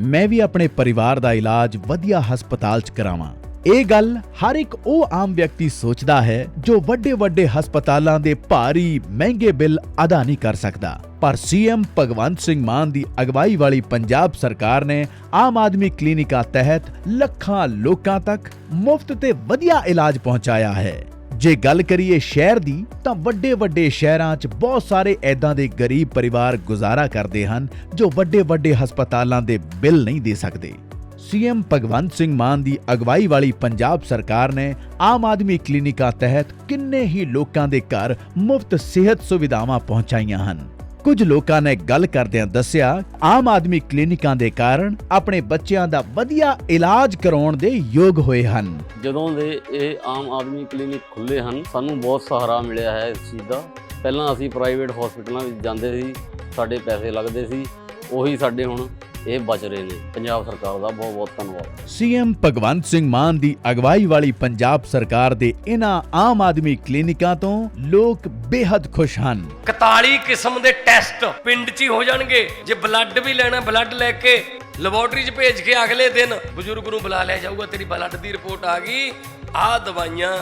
ਮੈਂ ਵੀ ਆਪਣੇ ਪਰਿਵਾਰ ਦਾ ਇਲਾਜ ਵਧੀਆ ਹਸਪਤਾਲ 'ਚ ਕਰਾਵਾਂ। ਇਹ ਗੱਲ ਹਰ ਇੱਕ ਉਹ ਆਮ ਵਿਅਕਤੀ ਸੋਚਦਾ ਹੈ ਜੋ ਵੱਡੇ ਵੱਡੇ ਹਸਪਤਾਲਾਂ ਦੇ ਭਾਰੀ, ਮਹਿੰਗੇ ਬਿੱਲ ਅਦਾ ਨਹੀਂ ਕਰ ਸਕਦਾ। ਪਰ ਸੀਐਮ ਭਗਵੰਤ ਸਿੰਘ ਮਾਨ ਦੀ ਅਗਵਾਈ ਵਾਲੀ ਪੰਜਾਬ ਸਰਕਾਰ ਨੇ ਆਮ ਆਦਮੀ ਕਲੀਨਿਕਾਂ ਤਹਿਤ ਲੱਖਾਂ ਲੋਕਾਂ ਤੱਕ ਮੁਫਤ ਤੇ ਵਧੀਆ ਇਲਾਜ ਪਹੁੰਚਾਇਆ ਹੈ। ਜੇ ਗੱਲ ਕਰੀਏ ਸ਼ਹਿਰ ਦੀ, ਤਾਂ ਵੱਡੇ ਵੱਡੇ ਸ਼ਹਿਰਾਂ 'ਚ ਬਹੁਤ ਸਾਰੇ ਐਦਾਂ ਦੇ ਗਰੀਬ ਪਰਿਵਾਰ ਗੁਜ਼ਾਰਾ ਕਰਦੇ ਹਨ, ਜੋ ਵੱਡੇ ਵੱਡੇ ਹਸਪਤਾਲਾਂ ਦੇ ਬਿੱਲ ਨਹੀਂ ਦੇ ਸਕਦੇ। ਸੀਐਮ ਭਗਵੰਤ ਸਿੰਘ ਮਾਨ ਦੀ ਅਗਵਾਈ ਵਾਲੀ ਪੰਜਾਬ ਸਰਕਾਰ ਨੇ ਆਮ ਆਦਮੀ ਕਲੀਨਿਕਾਂ ਤਹਿਤ ਕਿੰਨੇ ਹੀ ਲੋਕਾਂ ਦੇ ਘਰ ਮੁਫਤ ਸਿਹਤ ਸੁਵਿਧਾਵਾਂ ਪਹੁੰਚਾਈਆਂ ਹਨ। ਕੁਝ ਲੋਕਾਂ ਨੇ ਗੱਲ ਕਰਦਿਆਂ ਦੱਸਿਆ, ਆਮ ਆਦਮੀ ਕਲੀਨਿਕਾਂ ਦੇ ਕਾਰਨ ਆਪਣੇ ਬੱਚਿਆਂ ਦਾ ਵਧੀਆ ਇਲਾਜ ਕਰਾਉਣ ਦੇ ਯੋਗ ਹੋਏ ਹਨ। ਜਦੋਂ ਦੇ ਇਹ ਆਮ ਆਦਮੀ ਕਲੀਨਿਕ ਖੁੱਲੇ ਹਨ, ਸਾਨੂੰ ਬਹੁਤ ਸਹਾਰਾ ਮਿਲਿਆ ਹੈ ਇਸ ਚੀਜ਼ ਦਾ। ਪਹਿਲਾਂ ਅਸੀਂ ਪ੍ਰਾਈਵੇਟ ਹਸਪੀਟਲਾਂ ਵਿੱਚ ਜਾਂਦੇ ਸੀ, ਸਾਡੇ ਪੈਸੇ ਲੱਗਦੇ ਸੀ, ਉਹੀ ਸਾਡੇ ਹੁਣ ਇਹ ਬਚ ਰਹੇ ਨੇ। ਪੰਜਾਬ ਸਰਕਾਰ ਦਾ ਬਹੁਤ ਬਹੁਤ ਧੰਨਵਾਦ। ਸੀਐਮ ਭਗਵੰਤ ਸਿੰਘ ਮਾਨ ਦੀ ਅਗਵਾਈ ਵਾਲੀ ਪੰਜਾਬ ਸਰਕਾਰ ਦੇ ਇਹਨਾਂ ਆਮ ਆਦਮੀ ਕਲੀਨਿਕਾਂ ਤੋਂ ਲੋਕ ਬੇहद ਖੁਸ਼ ਹਨ। 41 ਕਿਸਮ ਦੇ ਟੈਸਟ ਪਿੰਡ 'ਚ ਹੀ ਹੋ ਜਾਣਗੇ। ਜੇ ਬਲੱਡ ਵੀ ਲੈਣਾ ਬਲੱਡ ਲੈ ਕੇ ਲੈਬੋਰਟਰੀ 'ਚ ਭੇਜ ਕੇ ਅਗਲੇ ਦਿਨ ਬਜ਼ੁਰਗ ਨੂੰ ਬੁਲਾ ਲਿਆ ਜਾਊਗਾ। ਤੇਰੀ ਬਲੱਡ ਦੀ ਰਿਪੋਰਟ ਆ ਗਈ। ਆਹ ਦਵਾਈਆਂ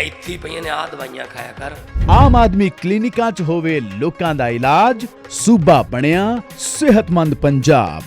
ਇੱਥੇ ਪਈਆਂ ਨੇ ਆਹ ਦਵਾਈਆਂ ਖਾਇਆ ਕਰ। ਆਮ ਆਦਮੀ ਕਲੀਨਿਕਾਂ 'ਚ ਹੋਵੇ ਲੋਕਾਂ ਦਾ ਇਲਾਜ ਸੂਬਾ ਬਣਿਆ ਸਿਹਤਮੰਦ ਪੰਜਾਬ।